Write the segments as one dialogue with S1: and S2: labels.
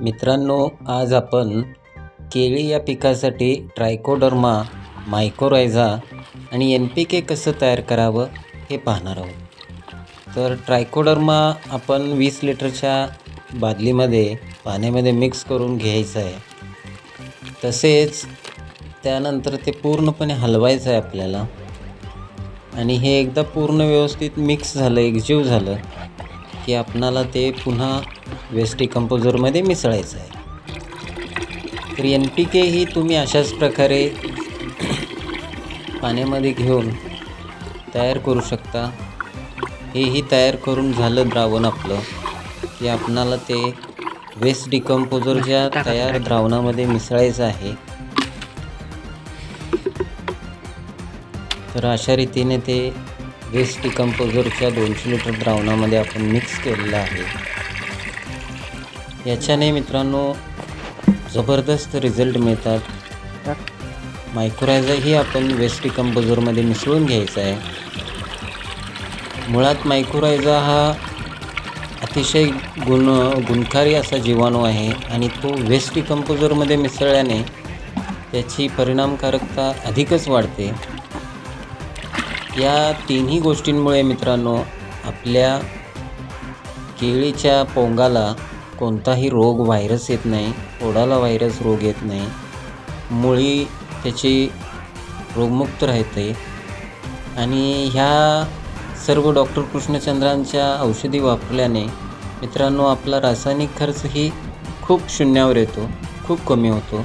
S1: मित्रांनो आज आपण केळी या पिकासाठी ट्रायकोडर्मा मायकोरायझा आणि एन पी के कसं तयार करावं हे पाहणार आहोत. तर ट्रायकोडर्मा आपण वीस लिटरच्या बादलीमध्ये पाण्यामध्ये मिक्स करून घ्यायचं आहे. तसेच त्यानंतर ते पूर्णपणे हलवायचं आहे आपल्याला. आणि हे एकदा पूर्ण व्यवस्थित मिक्स झालं एकजीव झालं की आपणाला ते पुन्हा वेस्ट डिकम्पोजरमध्ये मिसळायचं आहे. तर एन पी के ही तुम्ही अशाच प्रकारे पाण्यामध्ये घेऊन तयार करू शकता. हेही तयार करून झालं द्रावण आपलं. की आपणाला ते वेस्ट डिकम्पोजरच्या तयार द्रावणामध्ये मिसळायचं आहे. तर अशा रीतीने ते वेस्ट डिकम्पोजरच्या दोनशे लिटर द्रावणामध्ये आपण मिक्स केलेलं आहे. याच्याने मित्रांनो जबरदस्त रिझल्ट मिळतात. मायक्रोरायझरही आपण वेस्ट कंपोजरमध्ये मिसळून घ्यायचा आहे. मुळात मायक्रोरायझा हा अतिशय गुण गुणकारी असा जीवाणू आहे आणि तो वेस्ट कंपोजरमध्ये मिसळल्याने त्याची परिणामकारकता अधिकच वाढते. या तिन्ही गोष्टींमुळे मित्रांनो आपल्या केळीच्या पोंगाला कोणताही रोग व्हायरस येत नाही ओढाला व्हायरस रोग येत नाही. मुळी त्याची रोगमुक्त राहते. आणि ह्या सर्व डॉक्टर कृष्णचंद्रांच्या औषधी वापरल्याने मित्रांनो आपला रासायनिक खर्चही खूप शून्यावर येतो खूप कमी होतो.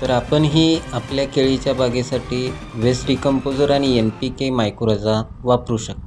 S1: तर आपणही आपल्या केळीच्या बागेसाठी वेस्ट डिकम्पोजर आणि एन पी के मायक्रोजा वापरू शकता.